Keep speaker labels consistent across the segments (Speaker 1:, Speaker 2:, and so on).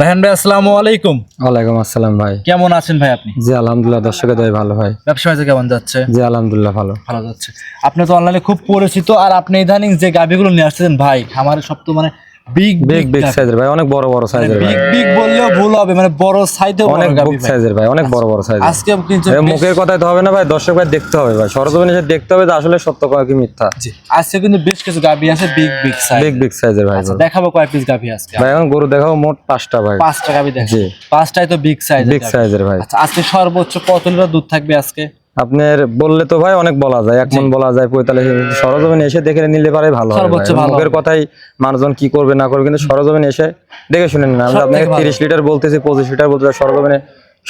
Speaker 1: ভাই আসসালামু আলাইকুম।
Speaker 2: ওয়ালাইকুম আসসালাম ভাই।
Speaker 1: কেমন আছেন ভাই আপনি?
Speaker 2: জি আলহামদুলিল্লাহ দর্শকের দয় ভালো ভাই।
Speaker 1: ব্যবসা বাণিজ্য কেমন যাচ্ছে?
Speaker 2: জি আলহামদুলিল্লাহ ভালো।
Speaker 1: ভালো যাচ্ছে। আপনি তো অনলাইনে খুব পরিচিত আর আপনি ইদানিং যে গাভিগুলো নিয়ে আসছেন ভাই আমার সব তো মানে বিগ
Speaker 2: বিগ বিগ সাইজের ভাই অনেক বড় বড় সাইজের ভাই।
Speaker 1: বিগ বিগ বললেও ভুল হবে মানে বড় সাইজে
Speaker 2: অনেক বিগ সাইজের ভাই। অনেক বড় বড় সাইজের
Speaker 1: আজকে কিন্তু
Speaker 2: মুখের কথাই তো হবে না ভাই দর্শক ভাই দেখতে হবে ভাই সরজমিনে এসে দেখতে হবে যে আসলে সত্য কথা কি মিথ্যা।
Speaker 1: জি, আজকে কিন্তু বেশ কিছু আছে big big size
Speaker 2: big big সাইজের ভাই।
Speaker 1: আচ্ছা দেখাবো কয় পিস গাভি আজকে।
Speaker 2: ভাই এখন গরু দেখাবো মোট পাঁচটা ভাই।
Speaker 1: পাঁচটা পাঁচটাই তো বিগ সাইজ
Speaker 2: বিগ সাইজের ভাই।
Speaker 1: আচ্ছা আজকে সর্বোচ্চ কত লিটার দুধ থাকবে আজকে?
Speaker 2: আপনার বললে তো ভাই অনেক বলা যায় এক মন বলা যায় পঁয়তাল্লিশ সরজমিন এসে দেখে নিলে পারে ভালো মুখের কথাই মানুষজন কি করবে না করবে কিন্তু সরজমিন এসে দেখে শুনে নিন। আমরা আপনাকে তিরিশ লিটার বলতেছি পঁচিশ লিটার বলতেছি সরজমিনে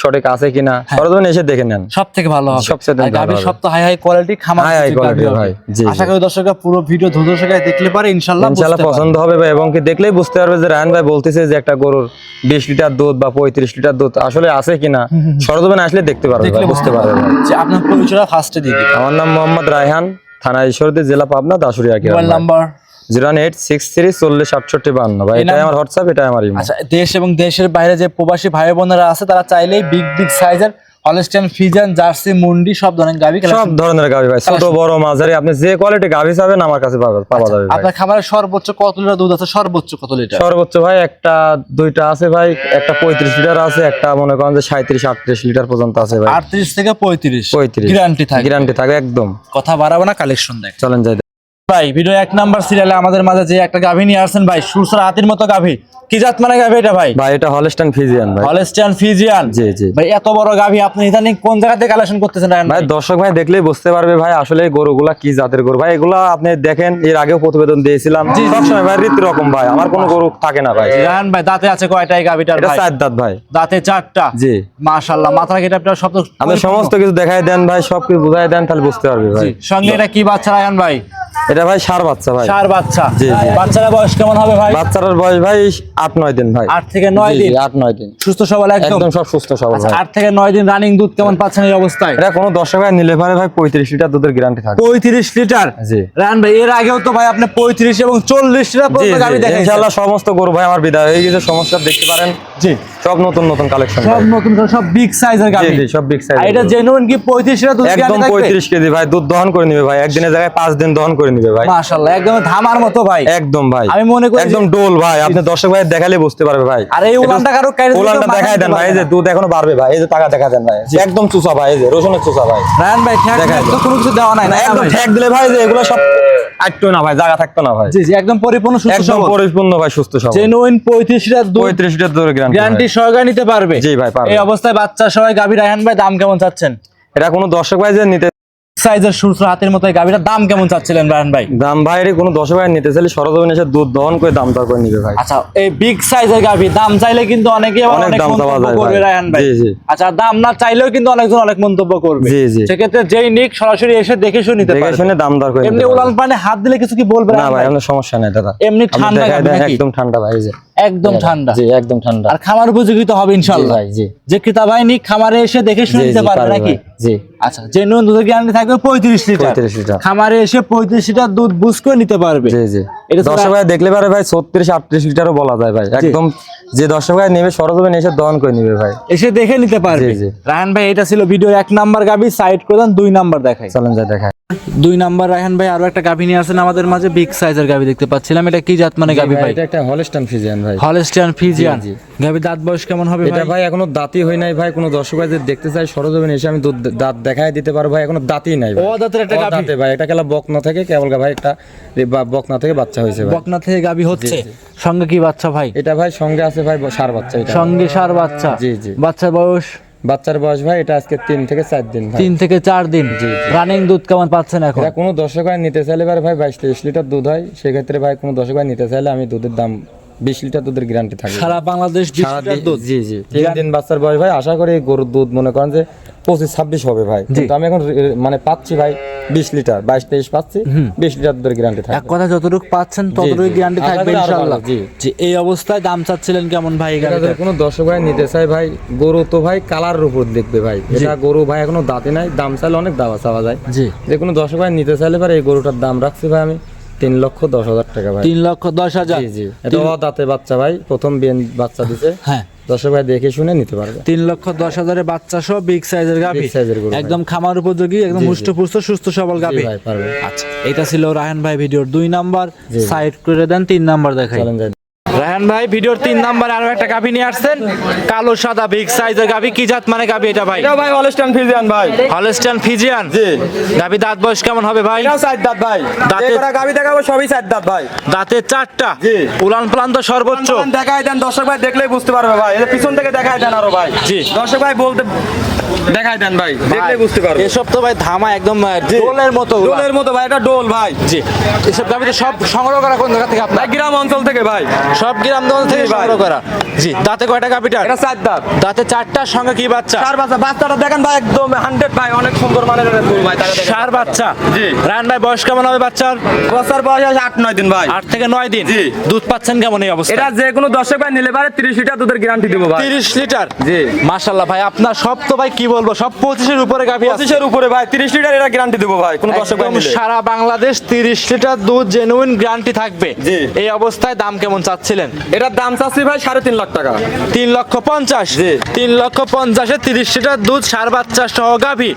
Speaker 2: সঠিক আছে কিনা? সরজমিনে এসে দেখে নেন।
Speaker 1: সব থেকে ভালো হবে।
Speaker 2: সবচেয়ে ভালো
Speaker 1: সব তো হাই হাই কোয়ালিটি খামার গাভী
Speaker 2: quality
Speaker 1: হবে।
Speaker 2: ভাই, জি,
Speaker 1: আশা করি দর্শকরা পুরো ভিডিও ধৈর্য সহকারে দেখলে পারে ইনশাআল্লাহ
Speaker 2: ইনশাআল্লাহ। পছন্দ হবে ভাই এবং কি দেখলেই বুঝতে পারবে যে রায়ন ভাই বলতেছে যে একটা গরুর বিশ লিটার দুধ বা পঁয়ত্রিশ লিটার দুধ আসলে আছে কিনা। সরজমিনে আসলে দেখতে পারবে বুঝতে পারবে।
Speaker 1: যে আপনার পরিচয়টা ফার্স্টে দিয়ে
Speaker 2: আমার নাম মোহাম্মদ রায়হান থানা ঈশ্বরদী জেলা Pabna Dasuria
Speaker 1: mobile number
Speaker 2: zero eight six three চল্লিশ আটষট্টি বান্ন। ভাই
Speaker 1: নাম-
Speaker 2: আমার হোয়াটসঅ্যাপ এটাই আমার
Speaker 1: আচ্ছা দেশ এবং দেশের বাইরে যে প্রবাসী ভাই বোনেরা আছে তারা চাইলেই বিগ বিগ সাইজের হলস্টাইন ফিজান জার্সি মুন্ডি সব ধরনের গাভি
Speaker 2: সব ধরনের গাভি ভাই ছোট বড় মাঝারি আপনি যে কোয়ালিটি গাভি চাবেন আমার কাছে পাওয়া যাবে
Speaker 1: আপনার সর্বোচ্চ কত লিটার দুধ আছে? সর্বোচ্চ কত লিটার?
Speaker 2: সর্বোচ্চ ভাই একটা দুইটা আছে ভাই একটা পঁয়ত্রিশ লিটার আছে একটা মনে করেন যে সাঁত্রিশ আটত্রিশ লিটার পর্যন্ত আছে ভাই।
Speaker 1: আটত্রিশ থেকে পঁয়ত্রিশ।
Speaker 2: পঁয়ত্রিশ।
Speaker 1: গ্যারান্টি থাকে
Speaker 2: গ্যারান্টি থাকে একদম।
Speaker 1: কথা বাড়াবো না কালেকশন দেখ।
Speaker 2: চলেন যাই
Speaker 1: ভাই ভিডিও এক নাম্বার সিরিয়ালে আমাদের মাঝে যে একটা গাভী নিয়ে আসছেন ভাই সুরসরা হাতির মতো গাভী। কি জাত মানে গাভী এটা ভাই?
Speaker 2: ভাই এটা হলস্টাইন ফিজিয়ান ভাই।
Speaker 1: হলস্টিয়ান ফিজিয়ান
Speaker 2: জি জি।
Speaker 1: ভাই এত বড় গাভী আপনি ইদানিং কোন জায়গা থেকে কালেকশন করতেছেন
Speaker 2: ভাই
Speaker 1: ভাই?
Speaker 2: দর্শক ভাই দেখলেই বুঝতে পারবে ভাই আসলে গরুগুলা কি জাতের গরু। ভাই এগুলা আপনি দেখেন এর আগেও প্রতিবেদন দিয়েছিলাম। সবসময় ভাই রীতি রকম ভাই আমার কোনো গরু থাকে না ভাই।
Speaker 1: রায়হান ভাই দাঁতে আছে কয়টা এই গাভীটার
Speaker 2: এটা
Speaker 1: ভাই?
Speaker 2: চার দাঁত ভাই।
Speaker 1: দাঁতে চারটা?
Speaker 2: জি।
Speaker 1: মাশাআল্লাহ মাথা কেটে আপনার সব
Speaker 2: আপনি সমস্ত কিছু দেখাই দেন ভাই সব কিছু বুঝাই দেন তাহলে বুঝতে পারবে ভাই।
Speaker 1: জি, সঙ্গে এটা কি বাচ্চা রায়হান ভাই?
Speaker 2: এটা ভাই সার বাচ্চা ভাই।
Speaker 1: চার বাচ্চা।
Speaker 2: জি, জি।
Speaker 1: বাচ্চারা বয়স কেমন হবে ভাই?
Speaker 2: বাচ্চাটার বয়স ভাই আট নয় দিন ভাই।
Speaker 1: আট থেকে নয়
Speaker 2: জি, জি,
Speaker 1: দিন?
Speaker 2: আট নয় দিন।
Speaker 1: সুস্থ সবল একদম?
Speaker 2: একদম সব সুস্থ সবল
Speaker 1: আচ্ছা,
Speaker 2: ভাই।
Speaker 1: আট থেকে নয় দিন রানিং দুধ কেমন পাচ্ছেন এই অবস্থায়?
Speaker 2: এটা কোনো দর্শক ভাই নিলে পারে ভাই পঁয়ত্রিশ লিটার দুধের গ্যারান্টি থাকে
Speaker 1: পঁয়ত্রিশ লিটার?
Speaker 2: জি।
Speaker 1: রায়হান ভাই এর আগেও তো ভাই আপনি পঁয়ত্রিশ এবং চল্লিশ লিটার পর্যন্ত
Speaker 2: জি,
Speaker 1: দেখেন
Speaker 2: ইনশাআল্লাহ সমস্ত গরু ভাই আমার বিদায়। হয়ে গেছে সমস্যা দেখতে পারেন।
Speaker 1: জি।
Speaker 2: সব নতুন নতুন কালেকশন
Speaker 1: সব নতুন সব বিগ সাইজের
Speaker 2: জি জি সব বিগ সাইজ
Speaker 1: এটা জেনুইন কি পঁয়ত্রিশ লিটার দুধ
Speaker 2: একদম পঁয়ত্রিশ কেজি ভাই দুধ দহন করে নিবে ভাই। একদিনের জায়গায় পাঁচ দিন দহন করে নিবে ভাই।
Speaker 1: মাশাআল্লাহ একদম ধামার মতো ভাই।
Speaker 2: একদম ভাই।
Speaker 1: আমি মনে করি
Speaker 2: একদম ডোল ভাই আপনি দর্শক ভাই দেখালে বুঝতে পারবে ভাই।
Speaker 1: আর এই উলানটা কারও কাইরে
Speaker 2: উলানটা দেখাই দেন ভাই এই যে দুধ এখনও বাড়বে ভাই এই যে টাকা দেখা দেন ভাই। একদম চুষা ভাই এই যে রসুনের চুষা ভাই।
Speaker 1: রায়হান ভাই ঠ্যাক তো কোনো কিছু দেওয়া নাই না
Speaker 2: একদম ঠেক দিলে ভাই যে এগুলো সব আটতো না ভাই জায়গা থাকতো না ভাই।
Speaker 1: জি জি একদম পরিপূর্ণ সুস্থ
Speaker 2: একদম পরিপূর্ণ ভাই সুস্থ সব
Speaker 1: জেনুইন পঁয়ত্রিশ লিটার দুধ
Speaker 2: পঁয়ত্রিশ লিটার দুধের
Speaker 1: গ্যারান্টি
Speaker 2: গ্যারান্টি
Speaker 1: সহকারে নিতে পারবে।
Speaker 2: জি ভাই, পারবে।
Speaker 1: এই অবস্থায় বাচ্চা সবাই গাভী রায়হান ভাই দাম কেমন চাচ্ছেন?
Speaker 2: এটা কোনো দর্শক ভাই যে নিতে
Speaker 1: সাইজের সুরসুর হাতের মতো এই দাম কেমন চাচ্ছিলেন রায়হান ভাই
Speaker 2: দাম ভাই রে কোনো দর্শক ভাই নিতে চাইলে সরজমিন এসে দুধ দহন করে দাম দর করে নিবে ভাই
Speaker 1: আচ্ছা এই বিগ সাইজের গাভী দাম চাইলে কিন্তু অনেকে
Speaker 2: অনেক দাম
Speaker 1: করবে
Speaker 2: ভাই।
Speaker 1: ভাই
Speaker 2: জি, জি।
Speaker 1: আচ্ছা দাম না চাইলেও কিন্তু অনেকজন অনেক মন্তব্য করবে
Speaker 2: জি, জি।
Speaker 1: সেক্ষেত্রে যেই নিক সরাসরি এসে দেখে শুনে নিতে পারবে
Speaker 2: শুনে দাম দর করে
Speaker 1: এমনি। উলান পানে হাত দিলে কিছু কি বলবে
Speaker 2: না ভাই? কোনো সমস্যা নাই দাদা
Speaker 1: এমনি ঠান্ডা
Speaker 2: একদম ঠান্ডা ভাই এই যে
Speaker 1: একদম ঠান্ডা।
Speaker 2: জি একদম ঠান্ডা।
Speaker 1: আর খামার উপযোগী তো হবে
Speaker 2: ইনশাআল্লাহ। জি
Speaker 1: যে ক্রেতা ভাই নিক খামারে এসে দেখে শুনে নিতে পারবে নাকি।
Speaker 2: জি।
Speaker 1: আচ্ছা যে নুন দুধের গ্যারান্টি থাকবে পঁয়ত্রিশ লিটার।
Speaker 2: 35 লিটার।
Speaker 1: খামারে এসে পঁয়ত্রিশ লিটার দুধ বুঝ করে নিতে পারবে।
Speaker 2: জি জি। দর্শক ভাই দেখলে পারে ভাই ছত্রিশ আটত্রিশ লিটারও বলা যায় ভাই। একদম যে দর্শক ভাই নেবে সরজমিন এসে দহন করে নিবে ভাই।
Speaker 1: এসে দেখে নিতে পারবে।
Speaker 2: জি, জি।
Speaker 1: রায়হান ভাই এটা ছিল ভিডিওর এক নাম্বার গাভি সাইড করে দেন দুই নাম্বার দেখাই।
Speaker 2: চলেন যা দেখায়
Speaker 1: দুই নাম্বার রায়হান ভাই আরও একটা গাভি নিয়ে আসেন আমাদের মাঝে বিগ সাইজের গাভি দেখতে পাচ্ছিলাম। এটা কি জাত মানে গাভি ভাই
Speaker 2: এটা একটা হলস্টাইন ফিজিয়ান ভাই।
Speaker 1: হলস্টিয়ান ফিজিয়ান
Speaker 2: জি,
Speaker 1: দাঁত বয়স কেমন হবে
Speaker 2: এটা
Speaker 1: ভাই?
Speaker 2: এখনও দাঁতই হয় নাই ভাই কোনো দর্শক ভাই দেখতে চাই সরজমিন এসে আমি দাঁত দেখাই দিতে পারব ভাই এখনও দাঁতই নাই ভাই।
Speaker 1: ও দাঁতের একটা গাভি।
Speaker 2: ভাই এটা কেলা বকনা থেকে কেবল ভাই একটা এ বা- বকনা থেকে বাচ্চা হয়েছে ভাই।
Speaker 1: বকনা থেকে গাবি হচ্ছে। সঙ্গে কি বাচ্চা ভাই?
Speaker 2: এটা ভাই সঙ্গে আছে ভাই সার বাচ্চা এটা।
Speaker 1: সঙ্গে সার বাচ্চা।
Speaker 2: জি, জি।
Speaker 1: বাচ্চার বয়স?
Speaker 2: বাচ্চার বয়স ভাই এটা আজকে তিন থেকে চার দিন
Speaker 1: তিন থেকে চার দিন। রানিং দুধ কেমন পাচ্ছেন এখন?
Speaker 2: কোনো দর্শক নিতে চাইলে ভাই বাইশ তেইশ লিটার দুধ হয় সেক্ষেত্রে ভাই কোনো দর্শক হয় নিতে চাইলে আমি দুধের দাম বিশ লিটার দুধের গ্যারান্টি থাকে
Speaker 1: সারা বাংলাদেশ
Speaker 2: সারা
Speaker 1: দুধ?
Speaker 2: জি জি। তিন দিন বাচ্চার বয়স ভাই আশা করি গরুর দুধ মনে করেন যে পঁচিশ ছাব্বিশ হবে ভাই। কিন্তু আমি এখন মানে পাচ্ছি ভাই বিশ লিটার বাইশ তেইশ পাচ্ছি। বিশ লিটার দুধের গ্যারান্টি
Speaker 1: এক কথা যতটুকু পাচ্ছেন ততটুকু গ্যারান্টি থাকবে ইনশাআল্লাহ।
Speaker 2: জি।
Speaker 1: এই অবস্থায় দাম চাচ্ছিলেন কেমন ভাই গাড়িটা
Speaker 2: কোনো দর্শক ভাই নিতে চাই ভাই গরু তো ভাই কালারের উপর দেখবে ভাই। এটা গরু ভাই এখনও দাঁতে নাই দাম চাইলে অনেক দাওয়া চাওয়া যায়।
Speaker 1: জি।
Speaker 2: যে কোনো দর্শক ভাই নিতে চাইলে ভাই এই গরুটার দাম রাখছি ভাই আমি।
Speaker 3: তিন লক্ষ দশ হাজার টাকা ভাই।
Speaker 1: তিন লক্ষ দশ হাজার।
Speaker 3: জি দাঁতে বাচ্চা ভাই প্রথম বিয়ে বাচ্চা
Speaker 1: হ্যাঁ।
Speaker 3: দর্শক ভাই দেখে শুনে নিতে পারবে।
Speaker 1: তিন লক্ষ দশ হাজারের বাচ্চা সহ বিগ সাইজের গাভি। একদম খামার উপযোগী একদম হুষ্টপুষ্ট সুস্থ সবল গাভি। আচ্ছা এটা ছিল রায়হান ভাই ভিডিওর দুই নাম্বার। সাইড করে দেন তিন নাম্বার দেখাই। রায়হান ভাই ভিডিওর তিন নাম্বার আরও একটা গাভি নিয়ে আসছেন। কালো সাদা বিগ সাইজের গাভি। কি জাত মানে গাভি এটা ভাই?
Speaker 2: এটাও ভাই অলস্টান ফিজিয়ান ভাই।
Speaker 1: হলস্টাইন ফিজিয়ান
Speaker 2: জি।
Speaker 1: গাভি দাঁত বয়স কেমন হবে ভাই?
Speaker 2: এটাও সাইড দাঁত ভাই।
Speaker 1: দাঁতে-
Speaker 2: কটা গাবি দেখাবো সবই সাইড দাঁত ভাই।
Speaker 1: দাঁতে চারটা?
Speaker 2: জি।
Speaker 1: উলান প্লান তো সর্বোচ্চ।
Speaker 2: দেখাই দেন দর্শক ভাই দেখলেই বুঝতে পারবে ভাই। এটা পিছন থেকে দেখাই দেন আরও ভাই।
Speaker 1: জি।
Speaker 2: দর্শক ভাই বলতে দেখাই দেন ভাই। দেখলেই বুঝতে পারবে।
Speaker 1: এসব তো ভাই ধামা একদম ডোলের মতো
Speaker 2: ডোলের মতো ভাই এটা ডোল ভাই।
Speaker 1: জি। এসব গাভি তো সব সংগ্রহ করা কোন জায়গা থেকে আপনার?
Speaker 2: গ্রাম অঞ্চল থেকে ভাই।
Speaker 1: সব গ্রামগঞ্জ থেকে
Speaker 2: জি ভাই।
Speaker 1: সংগ্রহ করা। জি দাঁতে কয়টা গাভিটার
Speaker 2: এটা সাইড দাঁত।
Speaker 1: দাঁতে চারটার সঙ্গে কি বাচ্চা?
Speaker 2: চার বাচ্চা। বাচ্চাটা দেখেন ভাই একদম হান্ড্রেড ভাই অনেক সুন্দর মানের গরু ভাই
Speaker 1: সার বাচ্চা?
Speaker 2: জি।
Speaker 1: রায়ন ভাই বয়স কেমন হবে বাচ্চার?
Speaker 2: বছর বয়স আছে আট নয় দিন ভাই।
Speaker 1: আট থেকে নয় দিন?
Speaker 2: জি।
Speaker 1: দুধ পাচ্ছেন কেমন এই অবস্থা
Speaker 2: এটা যে কোনো দর্শক ভাই নিলে পারে তিরিশ লিটার দুধের গ্যারান্টি দেবো ভাই।
Speaker 1: তিরিশ লিটার?
Speaker 2: জি।
Speaker 1: মাশাল্লাহ ভাই আপনার সব তো ভাই কি বলব সব পঁচিশের উপরে গাভি
Speaker 2: পঁচিশের উপরে ভাই তিরিশ লিটার এটা গ্যারান্টি দেবো ভাই কোনো
Speaker 1: সারা বাংলাদেশ তিরিশ লিটার দুধ জেনুইন গ্যারান্টি থাকবে। এই অবস্থায় দাম কেমন চাচ্ছিলেন?
Speaker 2: এটার দাম চাচ্ছি ভাই সাড়ে তিন লাখ টাকা।
Speaker 1: তিন লক্ষ পঞ্চাশ। তিন লক্ষ পঞ্চাশে তিরিশ লিটার দুধ সার বাচ্চা সহ গাভি।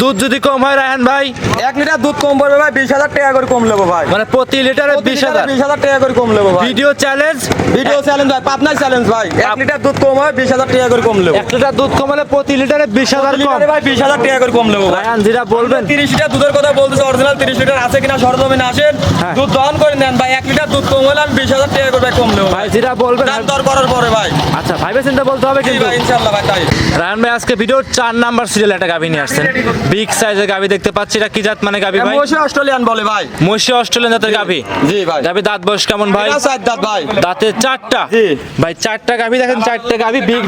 Speaker 1: দুধ যদি কম হয় রায়হান ভাই?
Speaker 2: এক লিটার দুধ কম পড়বে ভাই বিশ হাজার টাকা করে কম নেব ভাই।
Speaker 1: মানে প্রতি লিটারে বিশ হাজার।
Speaker 2: বিশ হাজার টাকা করে কম নেব
Speaker 1: ভিডিও চ্যালেঞ্জ
Speaker 2: ভিডিও চ্যালেঞ্জ ভাই পাবনার চ্যালেঞ্জ ভাই। এক লিটার দুধ কম হয় বিশ হাজার টাকা করে কম নেব।
Speaker 1: এক লিটার দুধ কমালে প্রতি লিটারে বিশ হাজার কম।
Speaker 2: ভাই বিশ হাজার টাকা করে কম নেব ভাই।
Speaker 1: যেটা বলবেন।
Speaker 2: তিরিশ লিটার দুধের কথা বলতেছে অরিজিনাল তিরিশ লিটার আছে কিনা সরজমিনে আসেন। দুধ দহন করে নেন ভাই এক লিটার দুধ কম হলে আমি বিশ হাজার টাকা করে কম নেব
Speaker 1: ভাই যেটা বলবেন
Speaker 2: দর করার পরে ভাই।
Speaker 1: আচ্ছা ভাইবে চিন্তা বলতে হবে
Speaker 2: জি
Speaker 1: কিন্তু।
Speaker 2: ভাই ইনশাল্লাহ ভাই তাই।
Speaker 1: রায়হান ভাই আজকে ভিডিওর চার নাম্বার সিরিয়াল একটা গাভি নিয়ে আসছেন। বিগ সাইজের গাভি দেখতে পাচ্ছি এটা কি জাত মানে গাভি ভাই?
Speaker 2: মহিষী অস্ট্রেলিয়ান বলে ভাই।
Speaker 1: মহিষী অস্ট্রেলিয়ান জাতের গাভি।
Speaker 2: জি ভাই।
Speaker 1: গাভি দাঁত বয়স কেমন ভাই?
Speaker 2: দাঁত ভাই।
Speaker 1: দাঁতে চারটা?
Speaker 2: জি।
Speaker 1: ভাই চারটা গাভি দেখেন চারটা গাভি বিগ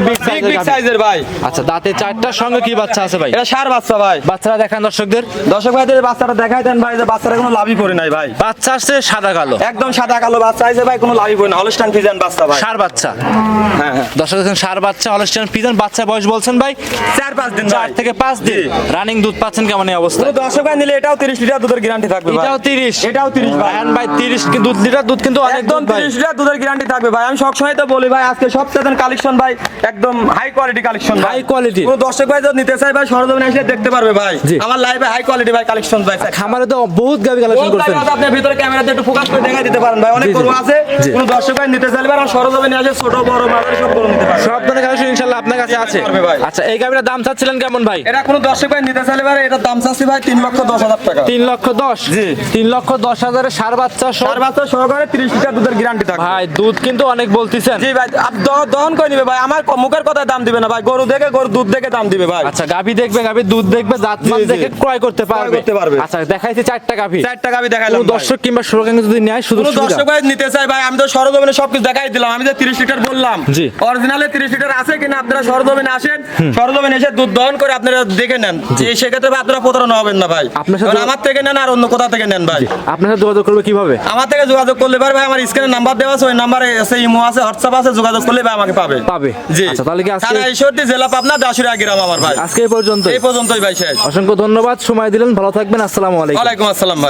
Speaker 2: সাইজের ভাই।
Speaker 1: আচ্ছা দাঁতে চারটার সঙ্গে কি বাচ্চা আছে ভাই?
Speaker 2: এটা সার বাচ্চা ভাই।
Speaker 1: বাচ্চারা দেখান দর্শকদের।
Speaker 2: দর্শক ভাইদের বাচ্চাটা দেখাই দেন ভাই যে বাচ্চারা কোনো লাভই করে নাই ভাই।
Speaker 1: বাচ্চা আসছে সাদা কালো।
Speaker 2: একদম সাদা কালো বাচ্চা আছে ভাই কোনো লাভই করে না হলস্টান ফিজান বাচ্চা ভাই।
Speaker 1: সার বাচ্চা।
Speaker 2: হ্যাঁ হ্যাঁ।
Speaker 1: দর্শক দেখেন সার বাচ্চা হলস্টাইন পিজন বাচ্চা বয়স বলছেন ভাই?
Speaker 2: চার পাঁচ দিন
Speaker 1: চার থেকে পাঁচ দিন। রানিং দুধ পাচ্ছেন কেমন এই অবস্থা?
Speaker 2: দর্শক ভাই নিলে এটাও তিরিশ লিটার দুধের গ্যারান্টি থাকবে ভাই।
Speaker 1: এটাও তিরিশ।
Speaker 2: এটাও 30 ভাই।
Speaker 1: ভাই তিরিশ কি দুধ লিটার দুধ কিন্তু
Speaker 2: একদম
Speaker 1: দুধ ভাই।
Speaker 2: তিরিশ লিটার দুধের গ্যারান্টি থাকবে ভাই। আমি সবসময় তো বলি ভাই আজকে সবচেয়ে কালেকশন ভাই একদম হাই কোয়ালিটি কালেকশন ভাই।
Speaker 1: High quality।
Speaker 2: কোনো দর্শক ভাই যদি নিতে চাই ভাই সরজমিনে এসে দেখতে পারবে ভাই। আমার লাইভে হাই কোয়ালিটি ভাই কালেকশন ভাই।
Speaker 1: খামারে তো বহুত গাভি কালেকশন করছেন।
Speaker 2: আপনি ভিতরে ক্যামেরাতে একটু ফোকাস করে দেখাই দিতে পারেন ভাই। অনেক
Speaker 1: জি, জি।
Speaker 2: গরু আছে
Speaker 1: জি।
Speaker 2: দর্শক ভাই নিতে চাইলে ভাই সরজমিনে আসে ছোট বড় মাঝারি সব গরু নিতে পারবে।
Speaker 1: সব ধরনের কালেকশন ইনশাল্লাহ আপনার কাছে আছে। আচ্ছা এই গাভিটার দাম চাচ্ছিলেন কেমন ভাই?
Speaker 2: এটা কোনো দর্শক ভাই নিতে চাইলে ভাই এটার দাম চাচ্ছি ভাই তিন লক্ষ হাজার টাকা। জি।
Speaker 1: তিন লক্ষ সার বাচ্চা সব
Speaker 2: চার বাচ্চা সহকারে তিরিশ লিটার দুধের গ্যারান্টি থাকবে।
Speaker 1: ভাই দুধ কিন্তু অনেক বলতেছেন।
Speaker 2: জি ভাই দহন করে নিবে ভাই। আমার মুখের কথায় দাম দিবে না ভাই। গরু দেখে গরু দুধ দেখে দাম দিবে ভাই।
Speaker 1: আচ্ছা গাভি দেখবে গাভি দুধ দেখবে দেখে ক্রয় করতে পারবে।
Speaker 2: করতে পারবে।
Speaker 1: আচ্ছা দেখাইছি চারটা গাভি।
Speaker 2: চার টাকা আমি দেখাইলাম
Speaker 1: দর্শক কিংবা সুরকাঙ্গে যদি নেয় শুধু
Speaker 2: দর্শক ভাই নিতে চাই ভাই আমি তো সরজমিনে সবকিছু দেখাই দিলাম। আমি যে তিরিশ লিটার বললাম
Speaker 1: জি।
Speaker 2: অরিজিনালে তিরিশ লিটার আছে কিনা আপনারা সরজমিনে আসেন। সরজমিনে এসে দুধ দহন করে আপনারা দেখে নেন। এই সেক্ষেত্রে আপনারা প্রতারণা হবেন না ভাই।
Speaker 1: আপনার সাথে-
Speaker 2: আমার থেকে নেন আর অন্য কোথা থেকে নেন ভাই।
Speaker 1: আপনার সাথে যোগাযোগ করবে কীভাবে?
Speaker 2: আমার থেকে যোগাযোগ করলে পারে ভাই আমার স্ক্রিনে নাম্বার দেওয়া আছে ওই নাম্বারে আছে ইমো আছে হোয়াটসঅ্যাপ আছে যোগাযোগ করলে ভাই আমাকে পাবে।
Speaker 1: পাবে।
Speaker 2: জি।
Speaker 1: আচ্ছা তাহলে কি আজকে
Speaker 2: থানা ঈশ্বরদী জেলা পাবনা দাসুরিয়া গ্রাম আমার। ভাই।
Speaker 1: আজকে এই পর্যন্ত
Speaker 2: এই পর্যন্তই ভাই শেষ।
Speaker 1: অসংখ্য ধন্যবাদ সময় দিলেন ভালো থাকবেন আসসালামু আলাইকুম।
Speaker 2: ওয়ালাইকুম আসসালাম ভাই।